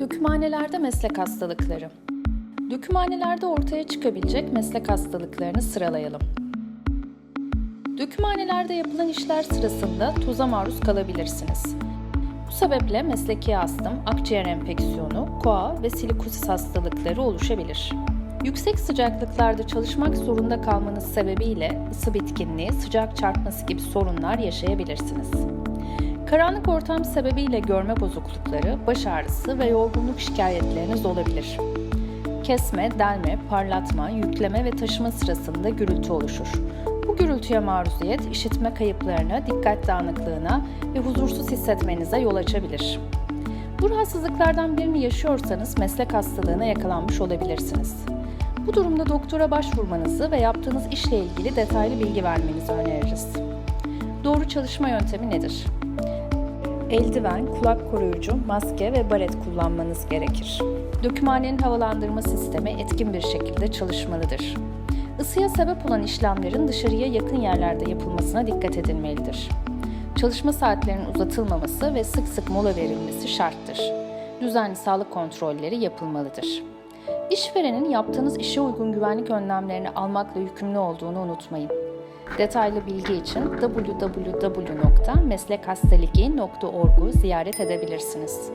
Dökümhanelerde meslek hastalıkları. Dökümhanelerde ortaya çıkabilecek meslek hastalıklarını sıralayalım. Dökümhanelerde yapılan işler sırasında toza maruz kalabilirsiniz. Bu sebeple mesleki astım, akciğer enfeksiyonu, koa ve silikosis hastalıkları oluşabilir. Yüksek sıcaklıklarda çalışmak zorunda kalmanız sebebiyle ısı bitkinliği, sıcak çarpması gibi sorunlar yaşayabilirsiniz. Karanlık ortam sebebiyle görme bozuklukları, baş ağrısı ve yorgunluk şikayetleriniz olabilir. Kesme, delme, parlatma, yükleme ve taşıma sırasında gürültü oluşur. Bu gürültüye maruziyet, işitme kayıplarına, dikkat dağınıklığına ve huzursuz hissetmenize yol açabilir. Bu rahatsızlıklardan birini yaşıyorsanız meslek hastalığına yakalanmış olabilirsiniz. Bu durumda doktora başvurmanızı ve yaptığınız işle ilgili detaylı bilgi vermenizi öneririz. Doğru çalışma yöntemi nedir? Eldiven, kulak koruyucu, maske ve baret kullanmanız gerekir. Dökümhanenin havalandırma sistemi etkin bir şekilde çalışmalıdır. Isıya sebep olan işlemlerin dışarıya yakın yerlerde yapılmasına dikkat edilmelidir. Çalışma saatlerinin uzatılmaması ve sık sık mola verilmesi şarttır. Düzenli sağlık kontrolleri yapılmalıdır. İşverenin yaptığınız işe uygun güvenlik önlemlerini almakla yükümlü olduğunu unutmayın. Detaylı bilgi için www.meslekhastalıgi.org'u ziyaret edebilirsiniz.